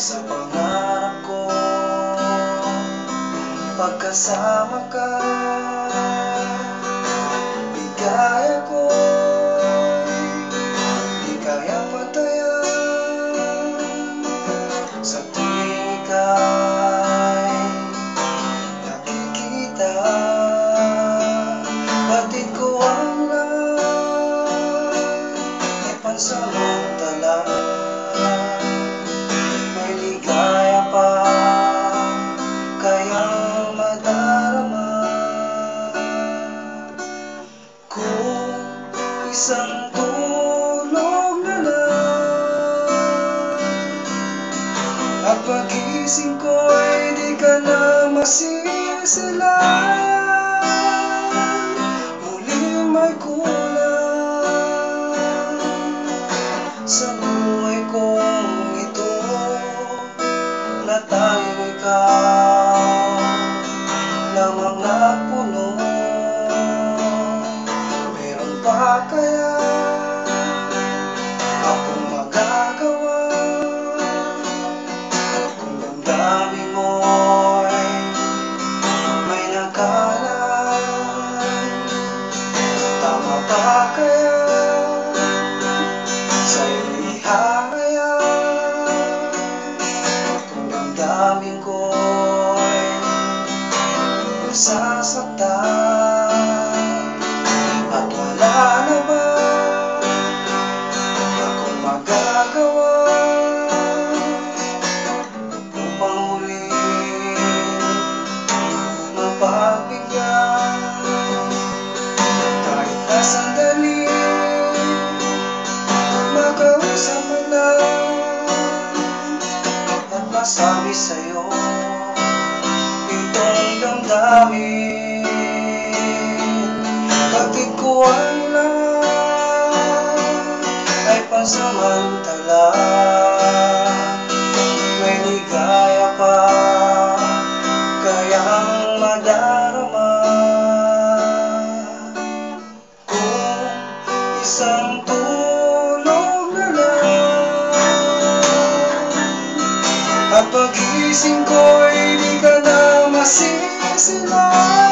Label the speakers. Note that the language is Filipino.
Speaker 1: sa pangarap ko Pagkasama ka Bigay ako Di kaya patayan. Sa tuwing ika'y Nakikita Batid ko ang lang Ay pansamantala. Isang tulog na lang. At pagising ko'y di ka na masisilayan Muling may kulang Ba kaya Sa'yo'y ihahayag Kung damdamin ko'y Nasasaktan. At wala na ba Akong magagawa masabi sa'yo Itong damdamin. Bakit ko ang lahat Ay pansamantala At pagising ko'y di ka na masisilayan